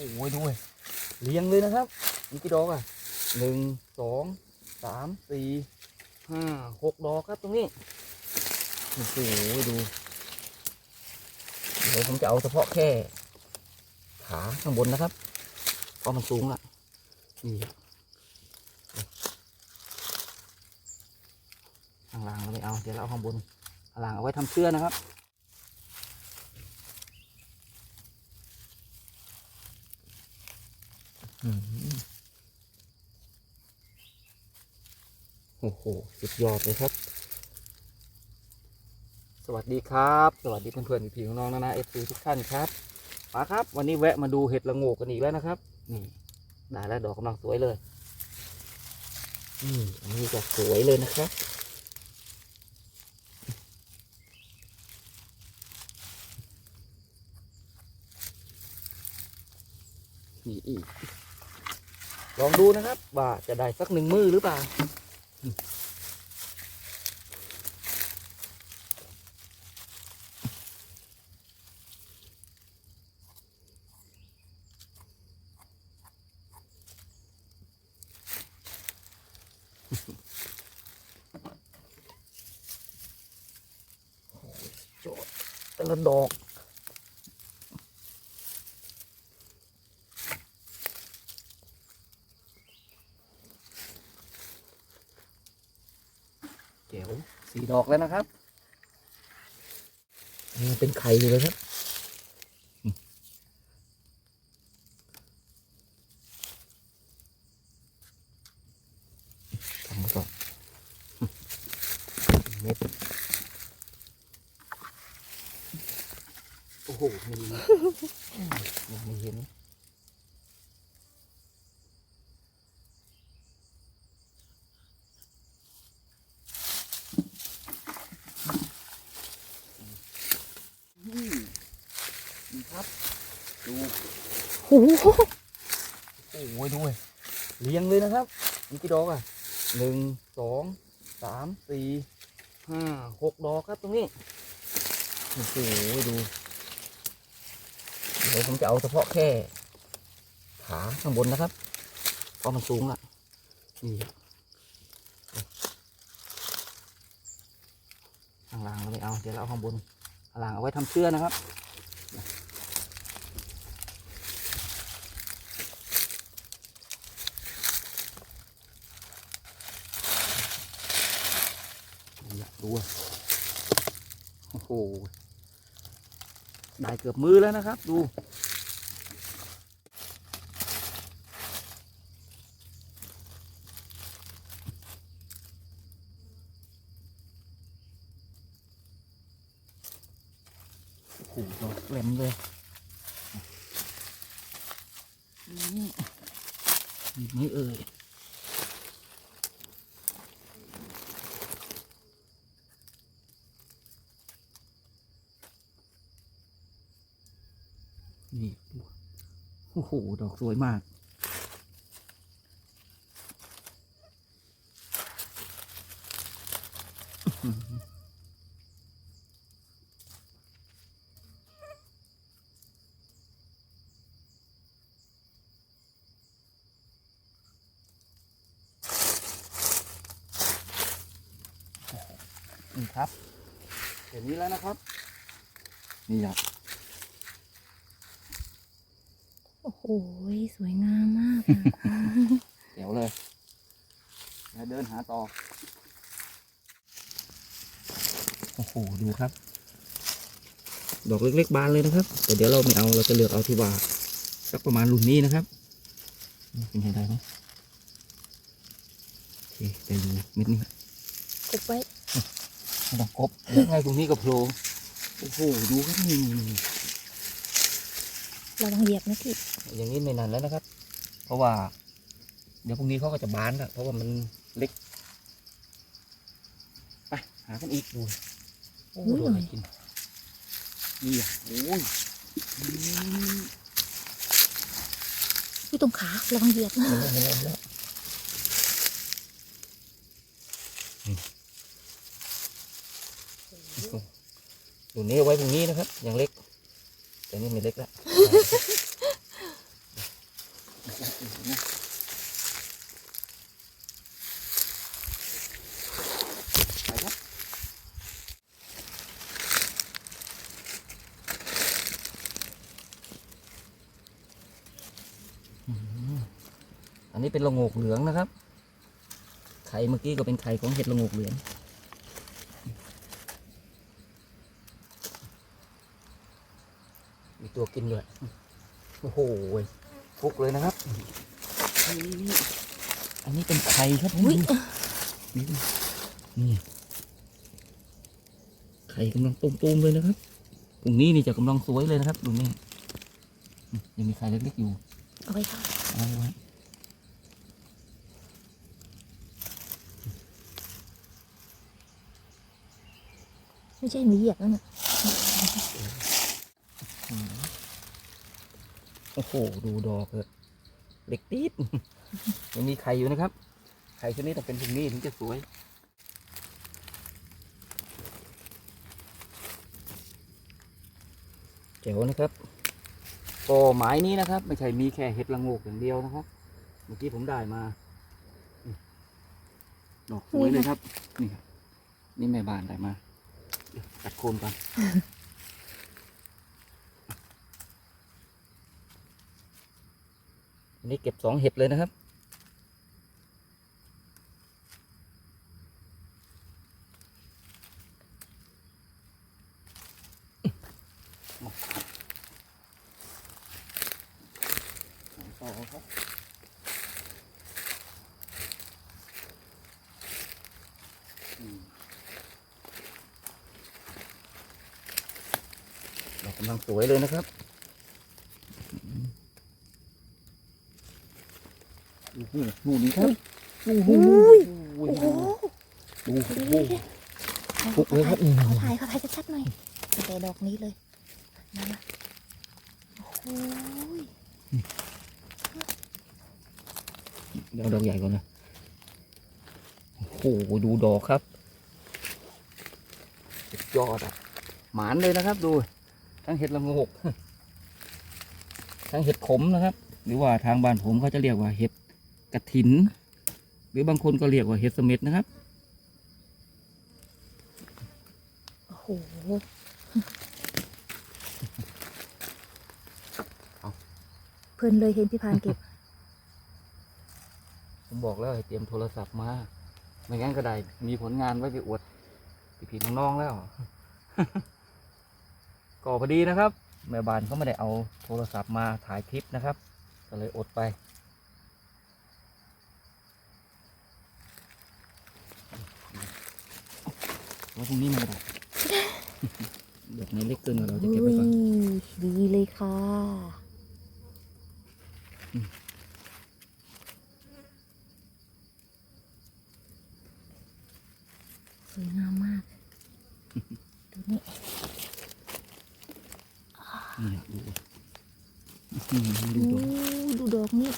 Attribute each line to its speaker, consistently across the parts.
Speaker 1: โอ้ยดูเลยเรียงเลยนะครับมีกี่ดอกอะหนึ่งสองสามสี่ห้าหกดอกครับตรงนี้โอ้โหดูเดี๋ยวผมจะเอาเฉพาะแค่ ขาข้างบนนะครับเพราะมันสูงอะนี่ข้างล่างเราไม่เอา เดี๋ยวเราเอาข้างบนข้างล่างเอาไว้ทำเสื้อนะครับ อืม โอ้โห สุดยอดเลยครับ สวัสดีครับ สวัสดีเพื่อนๆพี่ๆน้องๆนะนะเอฟซีทุกท่านครับมาครับ วันนี้แวะมาดูเห็ดละโงกกันอีกแล้วนะครับ นี่ ได้แล้วดอกกำลังสวยเลยนี่อันนี้จะสวยเลยนะครับนี่อีก ลองดูนะครับ ว่าจะได้สักหนึ่งมือหรือเปล่าโจดแต่ละดอก เจ๋วสี่ดอกแล้วนะครับยังเป็นไข่อยู่เลยครับอืมทำมาก่อนอืมเม็ดโอ้โหไม่ดียังไม่เห็นนี่ ครับ ดู
Speaker 2: โอ้โห
Speaker 1: โอ้ยดูเลยเรียงเลยนะครับ มีกี่ดอกอะหนึ่งสองสามสี่ห้าหกดอกครับตรงนี้โอ้โหดูเดี๋ยวผมจะเอาเฉพาะแค่ ขาข้างบนนะครับเพราะมันสูงอะนี่ข้างล่างเราไม่เอา เดี๋ยวเราเอาข้างบนข้างล่างเอาไว้ทำเสื้อนะครับ นี่ ดูโอ้โหได้เกือบมือแล้วนะครับ ดู โอ้โหดอกเล็มเลยนี่มีไหมเอ่ย นี่ดู โอ้โห ดอกสวยมากอื้อหือนี่ครับ เดี๋ยวนี้แล้วนะครับ นี่ครับ
Speaker 2: โอ้โหสวยงามมากอะ
Speaker 1: เดี๋ยวเลยแล้วเดินหาต่อ โอ้โห ดูครับ ดอกเล็กๆบานเลยนะครับ แต่เดี๋ยวเราไม่เอาเราจะเลือกเอาที่ว่าสักประมาณรุ่นนี้นะครับนี่เป็นไงได้ไหมโอเคแต่ดูเม็ดนี้
Speaker 2: กบไว้
Speaker 1: ไม่ต้องกบเดี๋ยวไงตรงนี้ก็โผล่โอ้โห ดูครับนี่
Speaker 2: ระวังเหยียบนะพี่
Speaker 1: อย่างนี้ไม่นานแล้วนะครับ เพราะว่า เดี๋ยวพรุ่งนี้เขาก็จะบานแล้วเพราะว่ามันเล็ก ไปหากันอีกดูโอ้โหโดนอะไรกินนี่อะโอ้ยอืม
Speaker 2: พี่ตรงขาระวังเหยียบนะ
Speaker 1: เห็นแล้วเห็นแล้วเห็นแล้วอืมตัวนี้เอาไว้ตรงนี้นะครับ อย่างเล็ก ตัวนี้มีเล็กแล้วอันนี้เป็นละงกเหลืองนะครับ ไข่เมื่อกี้ก็เป็นไข่ของเห็ดละงกเหลือง มีตัวกินด้วย โอ้โหฟุกเลยนะครับนี่อันนี้เป็นไข่ครับผม
Speaker 2: อุ้ย
Speaker 1: นี่นี่ไข่กำลังตุ้มๆเลยนะครับตรงนี้นี่จะกำลังสวยเลยนะครับดูนี่อืมยังมีไข่เล็กๆอยู่
Speaker 2: เอาไว้ค่ะ
Speaker 1: เอาไว้
Speaker 2: ไม่ใช่หนูเหยียบแล้วเนี่ย
Speaker 1: โอ้โห ดูดอกเลยเล็กติดยังมีไข่อยู่นะครับ ไข่ชนิดต้องเป็นตรงนี้ถึงจะสวย เจ๋วนะครับก็หมายนี้นะครับ ไม่ใช่มีแค่เห็ดละงกอย่างเดียวนะครับ เมื่อกี้ผมได้มานี่ดอกสวยเลยครับ นี่ครับนี่แม่บ้านได้มา ตัดโคนก่อน นี้เก็บสองเห็ดเลยนะครับ ต่อครับอืมดอกกำลังสวยเลยนะครับอืมโอ้โหดูนี่ครับโอ้โห
Speaker 2: โอ้โห
Speaker 1: ดูโอ้โหเลยครับนี่
Speaker 2: เขาถ่ายเขาถ่ายชัดๆหน่อยแต่ดอกนี้เลยนั่นนะโอ้ย
Speaker 1: เดี๋ยวเอาดอกใหญ่ก่อนนะโอ้โหดูดอกครับยอดอะหมานเลยนะครับดู ทั้งเห็ดละโงกทั้งเห็ดขมนะครับ หรือว่าทางบ้านผมเขาจะเรียกว่าเห็ด กระถิน หรือบางคนก็เรียกว่าเห็ดเสม็ดนะครับ
Speaker 2: โอ้โห
Speaker 1: เอา
Speaker 2: เพลินเลยเห็นพี่พานเก็บ
Speaker 1: ผมบอกแล้วให้เตรียมโทรศัพท์มา ไม่งั้นก็ได้ มีผลงานไว้ไปอวดพี่ๆน้องๆแล้ว ก็พอดีนะครับ แม่บ้านเขาไม่ได้เอาโทรศัพท์มาถ่ายคลิปนะครับ ก็เลยอดไป ว่าพรุ่งนี้มาได้เดี๋ยวในเล็กเกินกว่าเราจะเก็บไว้ก่อน
Speaker 2: ดีเลยค่ะ
Speaker 1: อืม
Speaker 2: สวยงามมากดูนี่
Speaker 1: นี่ดูอืมดู
Speaker 2: โอ้
Speaker 1: ดอก
Speaker 2: ดูดอกนี่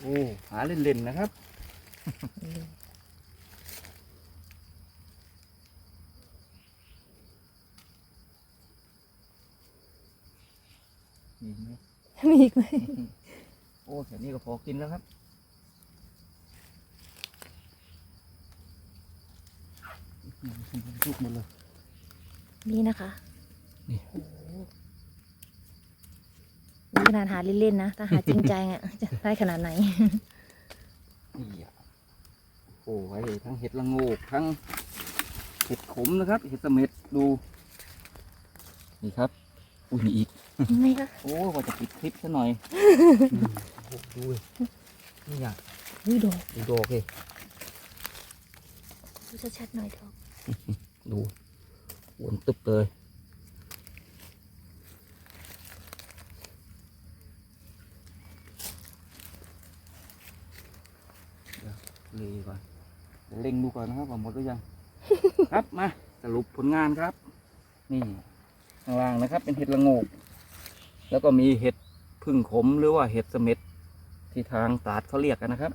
Speaker 1: โอ้หาเล่นๆนะครับ มีไหม
Speaker 2: มีอีกไหม
Speaker 1: โอ้แค่นี้ก็พอกินแล้วครับทุกหมดเลย
Speaker 2: นี่นะคะ
Speaker 1: นี่
Speaker 2: โอ้โห นี่ขนาดหาเล่นๆนะ ถ้าหาจริงจังอะจะได้ขนาดไหน
Speaker 1: นี่อะโอ้ไว้ทั้งเห็ดละโงกทั้งเห็ดขมนะครับ เห็ดเสม็ดดู นี่ครับ อุ้ยมีอีก
Speaker 2: เห็นไหมคะ
Speaker 1: โอ้ว่าจะปิดคลิปซะหน่อยอืมโอ้ดูดินี่อะ
Speaker 2: อุ้ยดอก
Speaker 1: ดูดอกเลย
Speaker 2: ดูชัดๆหน่อยดอก
Speaker 1: ดูอ้วนตึบเลยเดี๋ยวเลยก่อนเดี๋ยวเล็ งดูก่อนนะครับว่าหมดหรือยัง ครับมาสรุปผลงานครับ นี่ข้างล่างนะครับ เป็นเห็ดละโงก แล้วก็มีเห็ดพึ่งขมหรือว่าเห็ดเสม็ดที่ทางตาดเขาเรียกกันนะครับ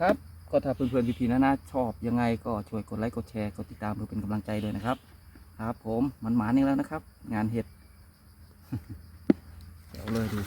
Speaker 1: ครับ ก็ถ้าเพื่อนๆพี่ๆนะนะชอบยังไงก็ช่วยกดไลค์กดแชร์กดติดตามเพื่อเป็นกำลังใจเลยนะครับ ครับ ผมมันหมานี่แล้วนะครับ งานเห็ดเดี๋ยวเลยดู